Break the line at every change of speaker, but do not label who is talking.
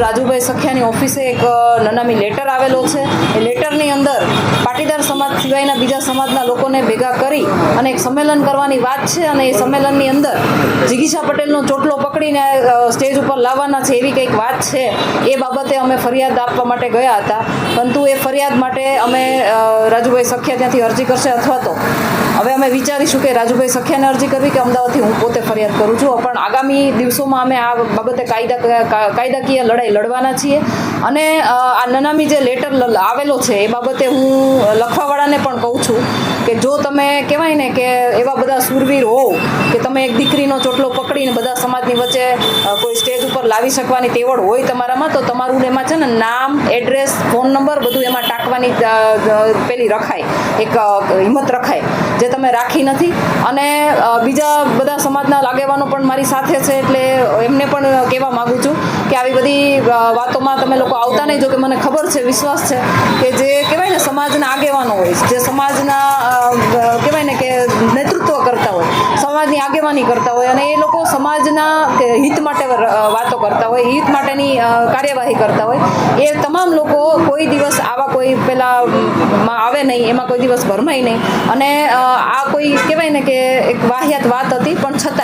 રાજુભાઈ સખિયાની ઓફિસે એક નનામી લેટર આવેલો છે. એ લેટરની અંદર પાટીદાર સમાજ સિવાયના બીજા સમાજના લોકોને ભેગા કરી અને એક સંમેલન કરવાની વાત છે અને એ સંમેલનની અંદર જિગીશા પટેલનો ચોટલો પકડીને સ્ટેજ ઉપર લાવવાના છે એવી કંઈક વાત છે. એ બાબતે અમે ફરિયાદ આપવા માટે ગયા હતા. પરંતુ એ ફરિયાદ માટે અમે રાજુભાઈ સખિયા ત્યાંથી અરજી કરશે અથવા તો હવે અમે વિચારીશું કે રાજુભાઈ સખિયાને અરજી કરવી કે અમદાવાદથી હું પોતે ફરિયાદ કરું છું. પણ આગામી દિવસોમાં અમે આ બાબતે કાયદા કાયદાકીય લડાઈ લડવાના છીએ. અને આ નનામી જે લેટર આવેલો છે, એ બાબતે હું લખવાવાળાને પણ કહું છું કે જો તમે કહેવાય ને કે એવા બધા સુરવીર હોવ કે તમે એક દીકરીનો ચોટલો પકડીને બધા સમાજની વચ્ચે કોઈ સ્ટેજ ઉપર લાવી શકવાની તેવડ હોય તમારામાં, તો તમારું એમાં છે ને નામ, એડ્રેસ, ફોન નંબર બધું એમાં ટાંકવાની પેલી રખાય. એક હિંમત રખાય. જે તમે રાખી નથી. અને બીજા બધા સમાજના આગેવાનો પણ મારી સાથે છે એટલે એમને પણ કહેવા માગું છું કે આવી બધી વાતોમાં તમે લોકો આવતા નહીં. જો કે મને ખબર છે, વિશ્વાસ છે કે જે કહેવાય ને સમાજના આગેવાનો હોય, જે સમાજના કહેવાય ને કે નેતૃત્વ કરતા હોય, સમાજની આગેવાની કરતા હોય અને એ લોકો સમાજના હિત માટે વાતો કરતા હોય, હિત માટેની કાર્યવાહી કરતા હોય, એ તમામ લોકો કોઈ દિવસ આવા કોઈ પેલા માં આવે નહીં, એમાં કોઈ દિવસ ભરમાય નહીં. અને આ કોઈ કહેવાય ને કે એક વાહિયાત વાત હતી, પણ છતાંય